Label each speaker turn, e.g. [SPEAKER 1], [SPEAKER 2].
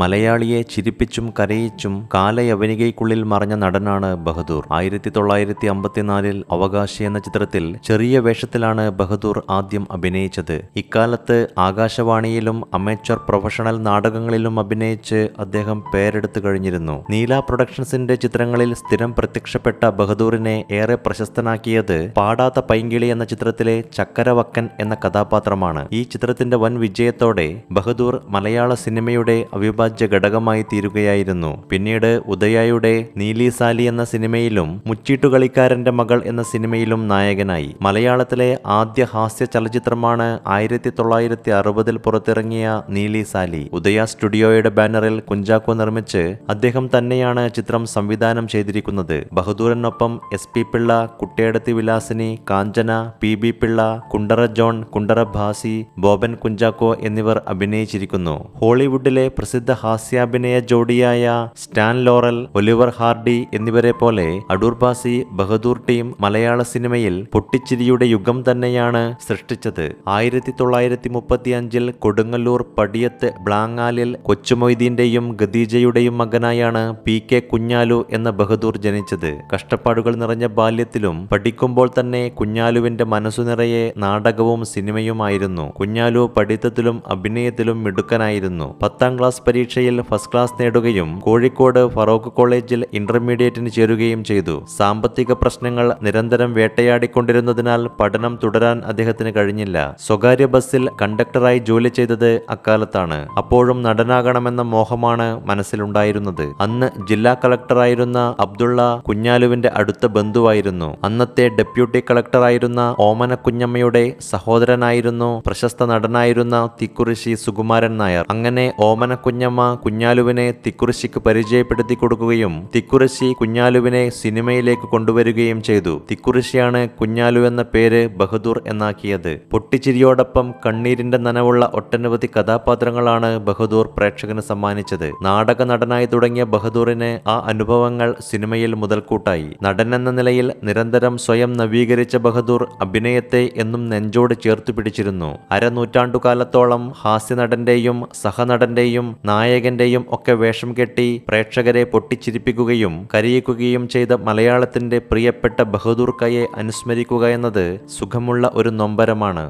[SPEAKER 1] മലയാളിയെ ചിരിപ്പിച്ചും കരയിച്ചും കാലയവനികയ്ക്കുള്ളിൽ മറഞ്ഞ നടനാണ് ബഹദൂർ. ആയിരത്തി തൊള്ളായിരത്തി അമ്പത്തിനാലിൽ അവകാശി എന്ന ചിത്രത്തിൽ ചെറിയ വേഷത്തിലാണ് ബഹദൂർ ആദ്യം അഭിനയിച്ചത്. ഇക്കാലത്ത് ആകാശവാണിയിലും അമേച്ചർ പ്രൊഫഷണൽ നാടകങ്ങളിലും അഭിനയിച്ച് അദ്ദേഹം പേരെടുത്തു കഴിഞ്ഞിരുന്നു. നീല പ്രൊഡക്ഷൻസിന്റെ ചിത്രങ്ങളിൽ സ്ഥിരം പ്രത്യക്ഷപ്പെട്ട ബഹദൂറിനെ ഏറെ പ്രശസ്തനാക്കിയത് പാടാത്ത പൈങ്കിളി എന്ന ചിത്രത്തിലെ ചക്കരവക്കൻ എന്ന കഥാപാത്രമാണ്. ഈ ചിത്രത്തിന്റെ വൻ വിജയത്തോടെ ബഹദൂർ മലയാള സിനിമയുടെ അവിഭാജ്യ ഘടകമായി തീരുകയായിരുന്നു പിന്നീട് ഉദയയുടെ നീലി സാലി എന്ന സിനിമയിലും മുച്ചീട്ടുകളിക്കാരന്റെ മകൾ എന്ന സിനിമയിലും നായകനായി. മലയാളത്തിലെ ആദ്യ ഹാസ്യ ചലച്ചിത്രമാണ് ആയിരത്തി തൊള്ളായിരത്തി അറുപതിൽ പുറത്തിറങ്ങിയ നീലി സാലി. ഉദയ സ്റ്റുഡിയോയുടെ ബാനറിൽ കുഞ്ചാക്കോ നിർമ്മിച്ച് അദ്ദേഹം തന്നെയാണ് ചിത്രം സംവിധാനം ചെയ്തിരിക്കുന്നത്. ബഹദൂറിനൊപ്പം S P Pillai Kuttyedathi Vilasini Kanchana P B Pillai Kundara John Kundara Bhasi Boban Kunchacko എന്നിവർ അഭിനയിച്ചിരിക്കുന്നു. ഹോളിവുഡിലെ പ്രസിദ്ധ ഹാസ്യാഭിനയ ജോഡിയായ സ്റ്റാൻ ലോറൽ ഒലിവർ ഹാർഡി എന്നിവരെ പോലെ അടൂർബാസി ബഹദൂർ ടീം മലയാള സിനിമയിൽ പൊട്ടിച്ചിരിയുടെ യുഗം തന്നെയാണ് സൃഷ്ടിച്ചത്. ആയിരത്തി തൊള്ളായിരത്തി മുപ്പത്തി അഞ്ചിൽ കൊടുങ്ങല്ലൂർ പടിയത്ത് ബ്ലാങ്ങാലിൽ കൊച്ചുമൊയ്തീന്റെയും ഖദീജയുടെയും മകനായാണ് പി കെ കുഞ്ഞാലു എന്ന ബഹദൂർ ജനിച്ചത്. കഷ്ടപ്പാടുകൾ നിറഞ്ഞ ബാല്യത്തിലും പഠിക്കുമ്പോൾ തന്നെ കുഞ്ഞാലുവിന്റെ മനസ്സു നിറയെ നാടകവും സിനിമയുമായിരുന്നു. കുഞ്ഞാലു പഠിത്തത്തിലും അഭിനയത്തിലും മിടുക്കനായിരുന്നു. പത്താം ക്ലാസ് പരീക്ഷയിൽ ഫസ്റ്റ് ക്ലാസ് നേടുകയും കോഴിക്കോട് ഫറോക്ക് കോളേജിൽ ഇന്റർമീഡിയറ്റിന് ചേരുകയും ചെയ്തു. സാമ്പത്തിക പ്രശ്നങ്ങൾ നിരന്തരം വേട്ടയാടിക്കൊണ്ടിരുന്നതിനാൽ പഠനം തുടരാൻ അദ്ദേഹത്തിന് കഴിഞ്ഞില്ല. സ്വകാര്യ ബസ്സിൽ കണ്ടക്ടറായി ജോലി ചെയ്തത് അക്കാലത്താണ്. അപ്പോഴും നടനാകണമെന്ന മോഹമാണ് മനസ്സിലുണ്ടായിരുന്നത്. അന്ന് ജില്ലാ കളക്ടറായിരുന്ന അബ്ദുള്ള കുഞ്ഞാലുവിന്റെ അടുത്ത ബന്ധുവായിരുന്നു. അന്നത്തെ ഡെപ്യൂട്ടി കളക്ടറായിരുന്ന ഓമന കുഞ്ഞമ്മയുടെ സഹോദരനായിരുന്നു പ്രശസ്ത നടനായിരുന്ന തിക്കുറിശി സുകുമാരൻ നായർ. അങ്ങനെ ഓമന കുഞ്ഞമ്മ കുഞ്ഞാലുവിനെ തിക്കുറിശിക്ക് പരിചയപ്പെടുത്തി കൊടുക്കുകയും തിക്കുറിശി കുഞ്ഞാലുവിനെ സിനിമയിലേക്ക് കൊണ്ടുവരികയും ചെയ്തു. തിക്കുറിശിയാണ് കുഞ്ഞാലു എന്ന പേര് ബഹദൂർ എന്നാക്കിയത്. പൊട്ടിച്ചിരിയോടൊപ്പം കണ്ണീരിന്റെ നനവുള്ള ഒട്ടനവധി കഥാപാത്രങ്ങളാണ് ബഹദൂർ പ്രേക്ഷകന് സമ്മാനിച്ചത്. നാടക നടനായി തുടങ്ങിയ ബഹദൂറിന് ആ അനുഭവങ്ങൾ സിനിമയിൽ മുതൽക്കൂട്ടായി. നടൻ എന്ന നിലയിൽ നിരന്തരം സ്വയം നവീകരിച്ച ബഹദൂർ അഭിനയത്തെ എന്നും നെഞ്ചോട് ചേർത്തു പിടിച്ചിരുന്നു. അരനൂറ്റാണ്ടുകാലത്തോളം ഹാസ്യനടന്റെയും സഹനടന്റെയും നായകന്റെയും ഒക്കെ വേഷം കെട്ടി പ്രേക്ഷകരെ പൊട്ടിച്ചിരിപ്പിക്കുകയും കരയിക്കുകയും ചെയ്ത മലയാളത്തിന്റെ പ്രിയപ്പെട്ട ബഹദൂർ കയെ അനുസ്മരിക്കുക എന്നത് സുഖമുള്ള ഒരു നൊമ്പരമാണ്.